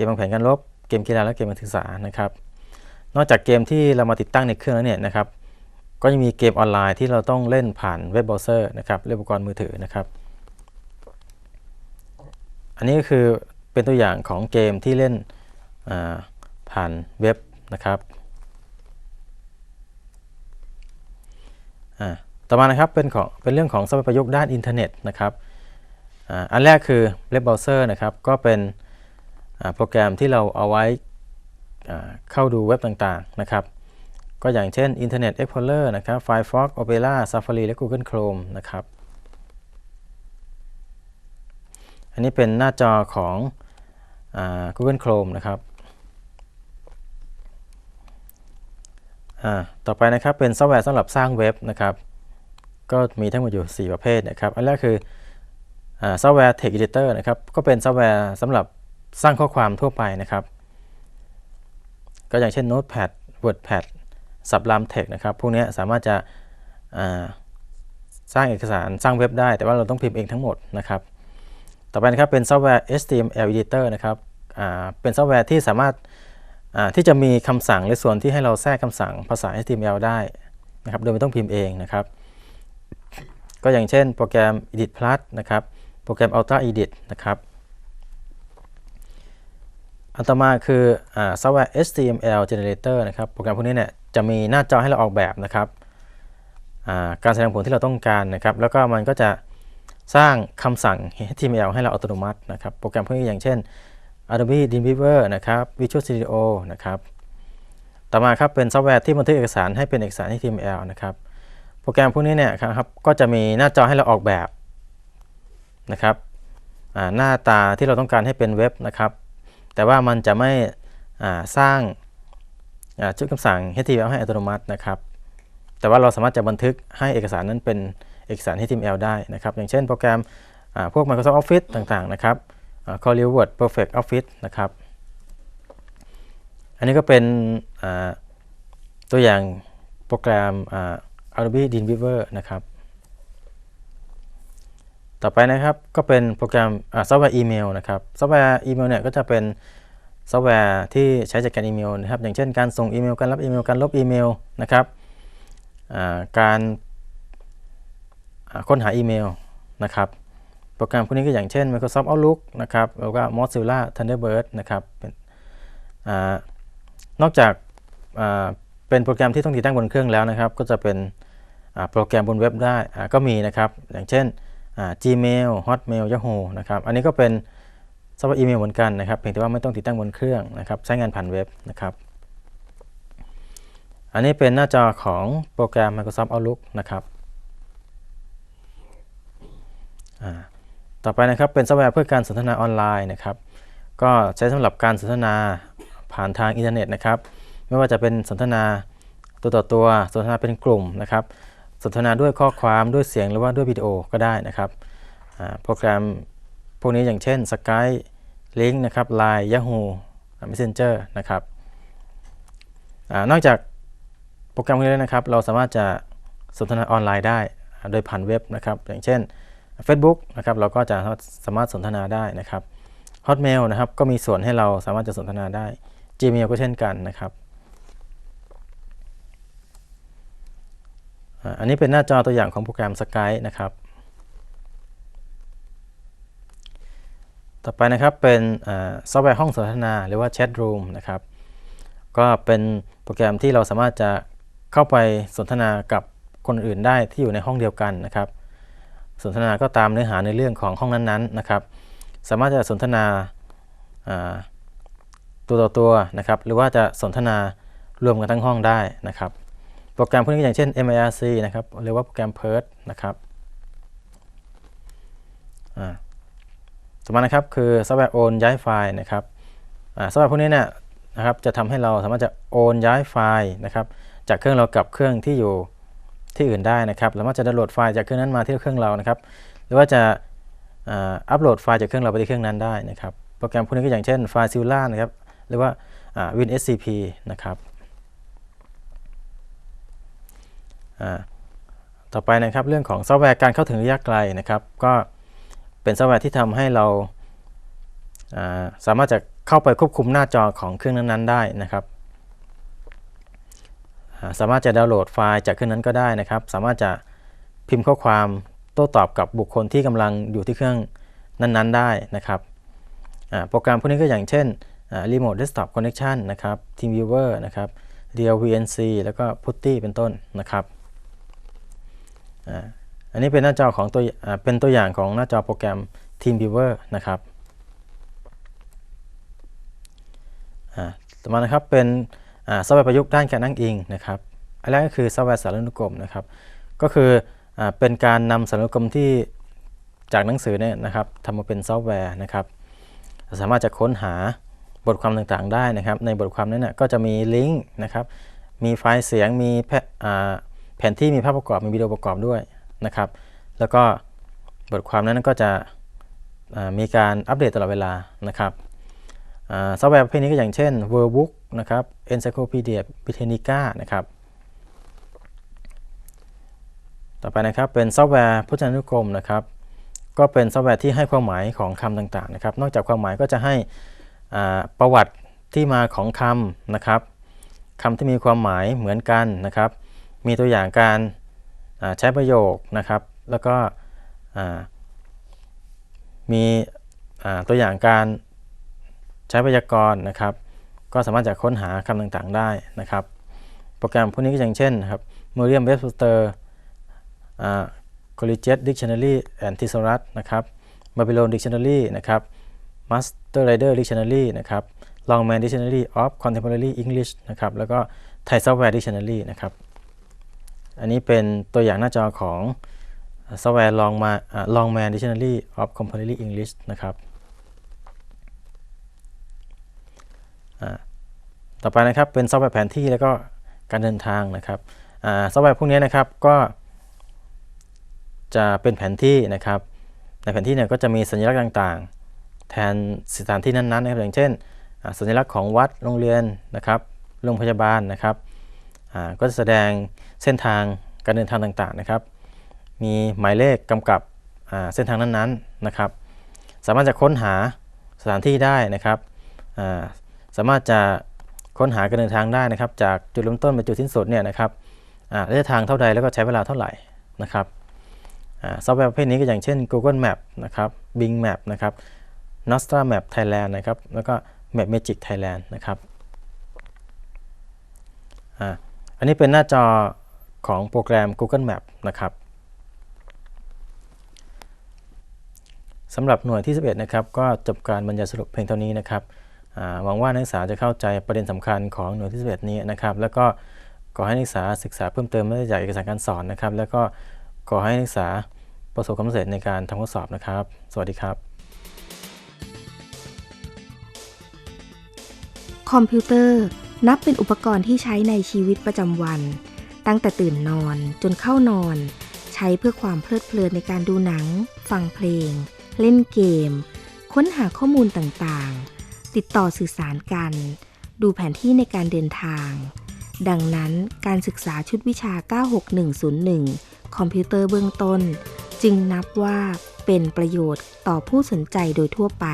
เกมวางแผนการรบเกมกีฬาและเกมการศึกษานะครับ นอกจากเกมที่เรามาติดตั้งในเครื่องแล้วเนี่ยนะครับ ก็ยังมีเกมออนไลน์ที่เราต้องเล่นผ่านเว็บเบราว์เซอร์นะครับเล่นอุปกรณ์มือถือนะครับ อันนี้ก็คือเป็นตัวอย่างของเกมที่เล่นผ่านเว็บนะครับต่อมานะครับเป็นของเป็นเรื่องของทรัพยประยุกต์ด้านอินเทอร์เน็ตนะครับอ,อันแรกคือเว็บเบราว์เซอร์นะครับก็เป็น โปรแกรมที่เราเอาไว้เข้าดูเว็บต่างๆนะครับ ก็อย่างเช่น Internet Explorer นะครับ Firefox Opera Safari และ Google Chrome นะครับ อันนี้เป็นหน้าจอของอ Google Chrome นะครับต่อไปนะครับเป็นซอฟต์แวร์สำหรับสร้างเว็บนะครับ ก็มีทั้งหมดอยู่ 4 ประเภทนะครับ อันแรกคือซอฟต์แวร์ Text Editor นะครับ ก็เป็นซอฟต์แวร์สำหรับ สร้างข้อความทั่วไปนะครับ ก็อย่างเช่น Notepad WordPad สับรามเทคนะครับ พวกนี้สามารถจะสร้างเอกสารสร้างเว็บได้ แต่ว่าเราต้องพิมพ์เองทั้งหมดนะครับ ต่อไปนะครับเป็นซอฟต์แวร์ HTML Editor นะครับเป็นซอฟต์แวร์ที่สามารถที่จะมีคำสั่งในส่วนที่ให้เราแทรกคำสั่งภาษา HTML ได้นะครับ โดยไม่ต้องพิมพ์เองนะครับ ก็อย่างเช่นโปรแกรม Edit Plus นะครับ โปรแกรม Ultra Edit นะครับ อันต่อมาคือซอฟต์แวร์ HTML Generator นะครับโปรแกรมพวกนี้เนี่ยจะมีหน้าจอให้เราออกแบบนะครับการแสดงผลที่เราต้องการนะครับ แล้วก็มันก็จะสร้างคำสั่ง HTML ให้เราอัตโนมัตินะครับ โปรแกรมพวกนี้อย่างเช่น Adobe Dreamweaver นะครับ Visual Studio นะครับ ต่อมาครับเป็นซอฟต์แวร์ที่บันทึกเอกสารให้เป็นเอกสาร HTML นะครับ โปรแกรมพวกนี้เนี่ยครับก็จะมีหน้าจอให้เราออกแบบนะครับหน้าตาที่เราต้องการให้เป็นเว็บนะครับ แต่ว่ามันจะไม่สร้างชุดคำสั่ง HTML ให้อัตโนมัตินะครับ แต่ว่าเราสามารถจะบันทึกให้เอกสารนั้นเป็นเอกสาร HTML ได้นะครับ อย่างเช่นโปรแกรมพวก Microsoft Office ต่างๆ นะครับ Corel Word Perfect Office นะครับ อันนี้ก็เป็นตัวอย่างโปรแกรม Adobe Dreamweaver นะครับ ต่อไปนะครับก็เป็นโปรแกรมซอฟต์แวร์อีเมลนะครับซอฟต์แวร์อีเมลเนี่ยก็จะเป็นซอฟต์แวร์ที่ใช้จัดการอีเมลนะครับ อย่างเช่นการส่งอีเมลการรับอีเมลการลบอีเมลนะครับการค้นหาอีเมลนะครับโปรแกรมพวกนี้ก็อย่างเช่น Microsoft Outlook นะครับแล้วก็ Mozilla Thunderbird นะครับนอกจากเป็นโปรแกรมที่ต้องติดตั้งบนเครื่องแล้วนะครับ ก็จะเป็นโปรแกรมบนเว็บได้ก็มีนะครับ อย่างเช่น Gmail Hotmail Yahoo นะครับอันนี้ก็เป็นซอฟต์แวร์อีเมลเหมือนกันนะครับเพียงแต่ว่าไม่ต้องติดตั้งบนเครื่องนะครับใช้งานผ่านเว็บนะครับอันนี้เป็นหน้าจอของโปรแกรม Microsoft Outlook นะครับต่อไปนะครับเป็นซอฟต์แวร์เพื่อการสนทนาออนไลน์นะครับก็ใช้สำหรับการสนทนาผ่านทางอินเทอร์เน็ตนะครับไม่ว่าจะเป็นสนทนาตัวต่อตัวสนทนาเป็นกลุ่มนะครับ สนทนาด้วยข้อความด้วยเสียงหรือว่าด้วยวิดีโอก็ได้นะครับโปรแกรมพวกนี้อย่างเช่น Skype Link นะครับ Line Yahoo Messenger นะครับอนอกจากโปรแกรมพวกนี้นะครับ เราสามารถจะสนทนาออนไลน์ได้โดยผ่านเว็บนะครับ อย่างเช่น Facebook นะครับเราก็จะสามารถสนทนาได้นะครับ Hotmail นะครับก็มีส่วนให้เราสามารถจะสนทนาได้ Gmail ก็เช่นกันนะครับ อันนี้เป็นหน้าจอตัวอย่างของโปรแกรม Skype นะครับ ต่อไปนะครับเป็นซอฟต์แวร์ห้องสนทนาหรือว่า Chat Room นะครับ ก็เป็นโปรแกรมที่เราสามารถจะเข้าไปสนทนากับคนอื่นได้ที่อยู่ในห้องเดียวกันนะครับ สนทนาก็ตามเนื้อหาในเรื่องของห้องนั้นๆนะครับ สามารถจะสนทนาตัวต่อตัวนะครับ หรือว่าจะสนทนารวมกันทั้งห้องได้นะครับ โปรแกรมพวกนี้อย่างเช่น MIRC นะครับหรือว่าโปรแกรม PERT นะครับต่อมานะครับคือซอฟต์แวร์โอนย้ายไฟล์นะครับซอฟต์แวร์พวกนี้เนี่ยนะครับจะทำให้เราสามารถจะโอนย้ายไฟล์นะครับจากเครื่องเรากับเครื่องที่อยู่ที่อื่นได้นะครับสามารถจะดาวน์โหลดไฟล์จากเครื่องนั้นมาที่เครื่องเรานะครับหรือว่าจะอัปโหลดไฟล์จากเครื่องเราไปที่เครื่องนั้นได้นะครับโปรแกรมพวกนี้ก็อย่างเช่นไฟล์ซิลล่านะครับหรือว่า WinSCP นะครับ ต่อไปนะครับเรื่องของซอฟต์แวร์การเข้าถึงระยะไกลนะครับ ก็เป็นซอฟต์แวร์ที่ทำให้เราสามารถจะเข้าไปควบคุมหน้าจอของเครื่องนั้นๆได้นะครับ สามารถจะดาวน์โหลดไฟล์จากเครื่องนั้นก็ได้นะครับ สามารถจะพิมพ์ข้อความโต้ตอบกับบุคคลที่กำลังอยู่ที่เครื่องนั้นๆ ได้นะครับโปรแกรมพวกนี้ก็อย่างเช่นอ่า Remote Desktop Connection นะครับ TeamViewer นะครับ Real VNC แล้วก็ Putty เป็นต้นนะครับ อันนี้เป็นหน้าจอของตัวเป็นตัวอย่างของหน้าจอโปรแกรม TeamViewer นะครับต่อมานะครับเป็นซอฟต์แวร์ประยุกต์ด้านการนั่งอิงนะครับอันแรกก็คือซอฟต์แวร์สารานุกรมนะครับ ก็คืออเป็นการนำสารานุกรมที่จากหนังสือเนี่ยนะครับทำมาเป็นซอฟต์แวร์นะครับ สามารถจะค้นหาบทความต่างๆได้นะครับ ในบทความนั้นนะก็จะมีลิงก์นะครับ มีไฟล์เสียง มี แผนที่มีภาพประกอบมีวิดีโอประกอบด้วยนะครับ แล้วก็บทความนั้นก็จะมีการอัปเดตตลอดเวลานะครับซอฟต์แวร์ประเภทนี้ก็อย่างเช่น Workbook นะครับ Encyclopedia Britannica นะครับ ต่อไปนะครับเป็นซอฟต์แวร์พจนานุกรมนะครับ ก็เป็นซอฟต์แวร์ที่ให้ความหมายของคำต่างๆนะครับ นอกจากความหมายก็จะให้ประวัติที่มาของคำนะครับคำที่มีความหมายเหมือนกันนะครับ มีตัวอย่างการใช้ประโยคนะครับ แล้วก็มีตัวอย่างการใช้ไวยากรณ์นะครับ ก็สามารถจะค้นหาคำต่างๆได้นะครับ โปรแกรมพวกนี้ก็อย่างเช่นครับ Merriam Webster Collegiate Dictionary and Thesaurus นะครับ Babylon Dictionary นะครับ Master Rider Dictionary นะครับ Longman Dictionary of Contemporary English นะครับ แล้วก็ Thai Software Dictionary นะครับ อันนี้เป็นตัวอย่างหน้าจอของซอฟต์แวร์ Longman Longman Dictionary of Contemporary English นะครับ ต่อไปนะครับเป็นซอฟต์แวร์แผนที่แล้วก็การเดินทางนะครับซอฟต์แวร์พวกนี้นะครับก็จะเป็นแผนที่นะครับ ในแผนที่เนี่ยก็จะมีสัญลักษณ์ต่างๆ แทนสถานที่นั้นๆนะครับอย่างเช่น สัญลักษณ์ของวัดโรงเรียนนะครับโรงพยาบาลนะครับ ก็จะแสดงเส้นทางการเดินทางต่างๆนะครับ มีหมายเลขกำกับเส้นทางนั้นๆนะครับ สามารถจะค้นหาสถานที่ได้นะครับสามารถจะค้นหาการเดินทางได้นะครับ จากจุดเริ่มต้นไปจุดสิ้นสุดเนี่ยนะครับระยะทางเท่าใดแล้วก็ใช้เวลาเท่าไหร่นะครับซอฟต์แวร์ประเภทนี้ก็อย่างเช่น Google Map นะครับ Bing Map นะครับ Nostra Map Thailand นะครับ แล้วก็ Map Magic Thailand นะครับ อันนี้เป็นหน้าจอของโปรแกรม Google Map นะครับสำหรับหน่วยที่ 11 นะครับ ก็จบการบรรยายสรุปเพียงเท่านี้นะครับหวังว่านักศึกษาจะเข้าใจประเด็นสำคัญของหน่วยที่ 11 นี้นะครับ แล้วก็ขอให้นักศึกษาศึกษาเพิ่มเติมได้จากเอกสารการสอนนะครับ แล้วก็ขอให้นักศึกษาประสบความสำเร็จในการทำข้อสอบนะครับ สวัสดีครับ คอมพิวเตอร์ นับเป็นอุปกรณ์ที่ใช้ในชีวิตประจำวัน ตั้งแต่ตื่นนอนจนเข้านอน ใช้เพื่อความเพลิดเพลินในการดูหนัง ฟังเพลง เล่นเกม ค้นหาข้อมูลต่างๆ ติดต่อสื่อสารกัน ดูแผนที่ในการเดินทาง ดังนั้นการศึกษาชุดวิชา 96101 คอมพิวเตอร์เบื้องต้น จึงนับว่าเป็นประโยชน์ต่อผู้สนใจโดยทั่วไป